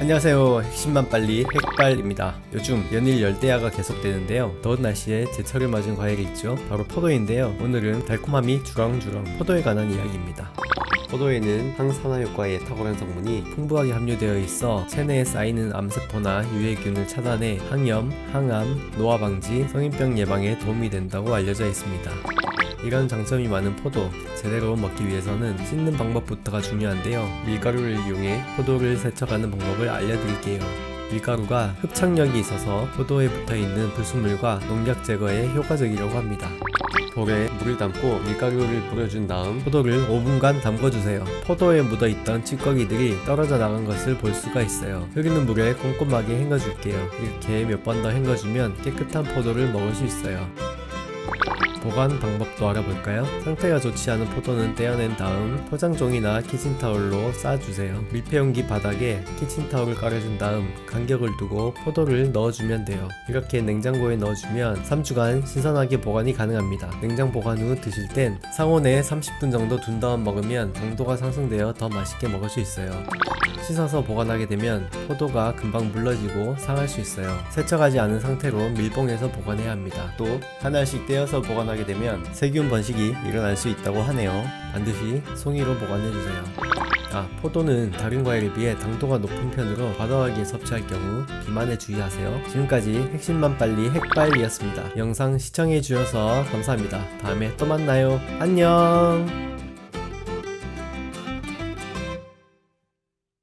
안녕하세요. 핵심만 빨리 핵발입니다. 요즘 연일 열대야가 계속되는데요. 더운 날씨에 제철을 맞은 과일이 있죠. 바로 포도인데요. 오늘은 달콤함이 주렁주렁 포도에 관한 이야기입니다. 포도에는 항산화 효과의 탁월한 성분이 풍부하게 함유되어 있어 체내에 쌓이는 암세포나 유해균을 차단해 항염, 항암, 노화 방지, 성인병 예방에 도움이 된다고 알려져 있습니다. 이런 장점이 많은 포도 제대로 먹기 위해서는 씻는 방법부터가 중요한데요. 밀가루를 이용해 포도를 세척하는 방법을 알려드릴게요. 밀가루가 흡착력이 있어서 포도에 붙어있는 불순물과 농약 제거에 효과적이라고 합니다. 볼에 물을 담고 밀가루를 뿌려준 다음 포도를 5분간 담궈주세요. 포도에 묻어있던 찌꺼기들이 떨어져 나간 것을 볼 수가 있어요. 흐르는 물에 꼼꼼하게 헹궈줄게요. 이렇게 몇 번 더 헹궈주면 깨끗한 포도를 먹을 수 있어요. 보관 방법도 알아볼까요? 상태가 좋지 않은 포도는 떼어낸 다음 포장종이나 키친타올로 싸주세요. 밀폐용기 바닥에 키친타올을 깔아준 다음 간격을 두고 포도를 넣어주면 돼요. 이렇게 냉장고에 넣어주면 3주간 신선하게 보관이 가능합니다. 냉장 보관 후 드실 땐 상온에 30분 정도 둔 다음 먹으면 당도가 상승되어 더 맛있게 먹을 수 있어요. 씻어서 보관하게 되면 포도가 금방 물러지고 상할 수 있어요. 세척하지 않은 상태로 밀봉해서 보관해야 합니다. 또 하나씩 떼어서 보관 하게 되면 세균 번식이 일어날 수 있다고 하네요. 반드시 송이로 보관해주세요. 아, 포도는 다른 과일에 비해 당도가 높은 편으로 과다하게 섭취할 경우 비만에 주의하세요. 지금까지 핵심만 빨리 핵빨이었습니다. 영상 시청해주셔서 감사합니다. 다음에 또 만나요. 안녕!